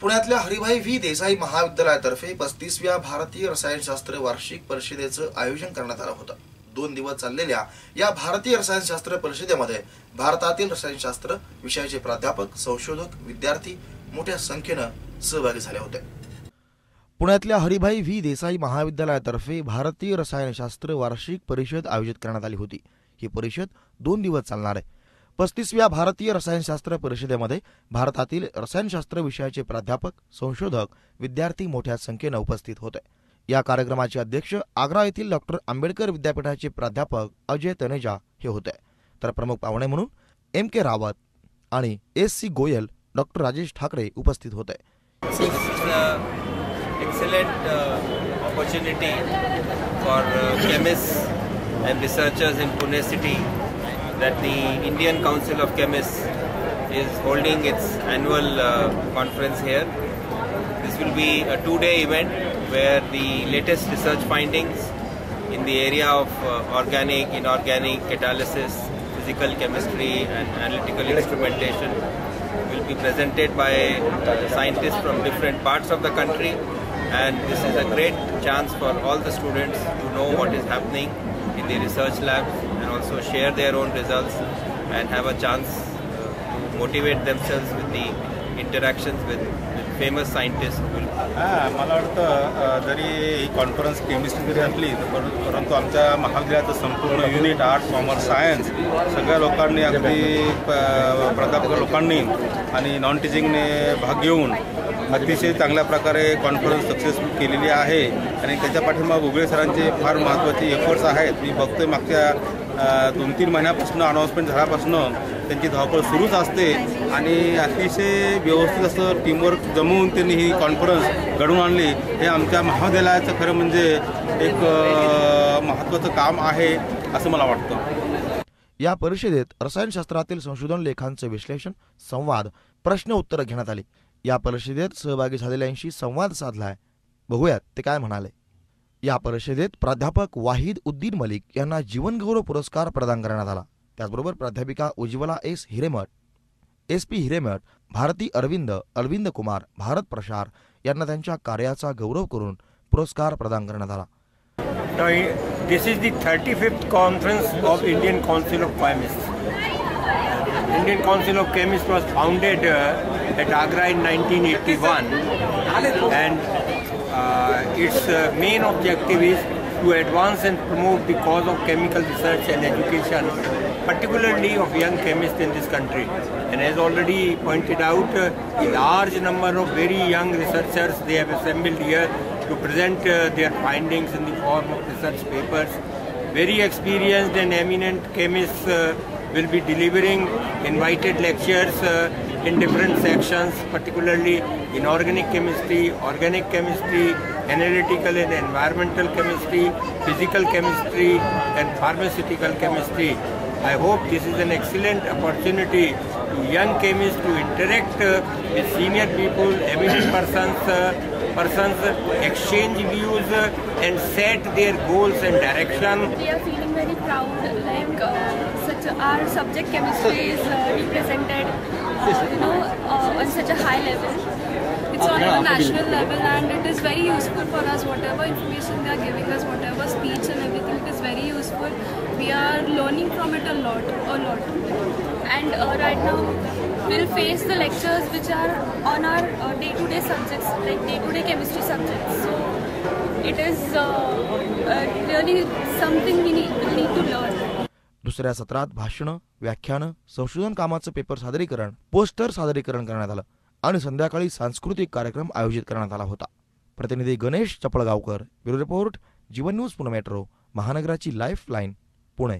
पुण्यातल्या हरिभाई व्ही. देसाई महाविद्यालयातर्फे पस्तीसव्या भारतीय रसायनशास्त्र वार्षिक परिषदेचं आयोजन करण्यात आलं होतं. दोन दिवस चाललेल्या या भारतीय रसायनशास्त्र परिषदेमध्ये भारतातील रसायनशास्त्र विषयाचे प्राध्यापक संशोधक विद्यार्थी मोठ्या संख्येनं सहभागी झाले होते. पुण्यातल्या हरिभाई व्ही. देसाई महाविद्यालयातर्फे भारतीय रसायनशास्त्र वार्षिक परिषद आयोजित करण्यात आली होती. ही परिषद दोन दिवस चालणार आहे. पस्तीसव्या भारतीय रसायनशास्त्र परिषदेमध्ये भारतातील रसायनशास्त्र विषयाचे प्राध्यापक संशोधक विद्यार्थी मोठ्या संख्येनं उपस्थित होते. या कार्यक्रमाचे अध्यक्ष आग्रा येथील डॉक्टर आंबेडकर विद्यापीठाचे प्राध्यापक अजय तनेजा हे होते. तर प्रमुख पाहुणे म्हणून एम के रावत आणि S C Goyal doctor Rajesh Thackeray उपस्थित होते. Excellent uh, opportunity for uh, chemists and researchers in Pune city. That the Indian Council of Chemists is holding its annual uh, conference here. This will be a two-day event where the latest research findings in the area of uh, organic, inorganic, catalysis, physical chemistry and analytical instrumentation will be presented by scientists from different parts of the country. And this is a great chance for all the students to know what is happening in the research labs and also share their own results and have a chance uh, to motivate themselves with the interactions with, famous scientist हां मला वाटतं जरी ही conference chemistry जरी असली तर परंतु आमच्या महाविद्यालयाचं संपूर्ण युनिट आर्ट्स कॉमर्स सायन्स सगळ्या लोकांनी अगदी प्राध्यापक लोकांनी आणि नॉन टीचिंगने भाग घेऊन अतिशय चांगल्या प्रकारे कॉन्फरन्स सक्सेसफुल केलेली आहे. आणि त्याच्या पाठीमाग उगळे सरांचे फार महत्त्वाचे एफर्ट्स आहेत. मी बघतोय मागच्या दोन तीन महिन्यापासून अनाऊन्समेंट झाल्यापासून त्यांची धावपळ सुरूच असते आणि अतिशय व्यवस्थित असं टीमवर्क जमवून त्यांनी ही कॉन्फरन्स घडवून आणली. हे आमच्या महाविद्यालयाचं खरं म्हणजे एक महत्त्वाचं काम आहे असं मला वाटतं. या परिषदेत रसायनशास्त्रातील संशोधन लेखांचं विश्लेषण संवाद प्रश्न उत्तरं घेण्यात आली. या परिषदेत सहभागी झालेल्यांशी संवाद साधलाय. बघूयात ते काय म्हणाले. या परिषदेत प्राध्यापक वाहिद उद्दीन मलिक यांना जीवनगौरव पुरस्कार प्रदान करण्यात आला. त्याचबरोबर प्राध्यापिका Ujjwala S Hiremath S P Hiremath Bharati Arvind Arvind Kumar Bharat प्रसार यांना त्यांच्या कार्याचा गौरव करून पुरस्कार प्रदान करण्यात आला. This is the thirty fifth conference of Indian council of chemist Indian council of chemist was founded at Agra in 1981 and and its uh, main objective is to advance and promote the cause of chemical research and education, particularly of young chemists in this country. And as already pointed out, uh, a large number of very young researchers they have assembled here to present uh, their findings in the form of research papers. Very experienced and eminent chemists uh, will be delivering invited lectures uh, in different sections, particularly in organic chemistry, organic chemistry, analytical and environmental chemistry, physical chemistry, and pharmaceutical chemistry. I hope this is an excellent opportunity to young chemists to interact uh, with senior people, eminent persons, uh, persons exchange views uh, and set their goals and direction. We are feeling very proud like uh, such our subject chemistry is uh, represented you know, uh, on such a high level. It's on a national level and it is very useful for us, whatever information they are giving us, whatever speech and everything, it is very useful. We are learning from it a lot, a lot. And uh, right now, we'll face the lectures which are on our day-to-day -day subjects, like day-to-day -day chemistry subjects. So it is uh, uh, really something we need, we need to learn. दुसऱ्या सत्रात भाषण व्याख्यानं संशोधन कामाचं paper सादरीकरण poster सादरीकरण करण्यात आलं आणि संध्याकाळी सांस्कृतिक कार्यक्रम आयोजित करण्यात आला होता. प्रतिनिधी Ganesh Chapalgaonkar bureau report Jeevan news Pune metro महानगराची life line Pune.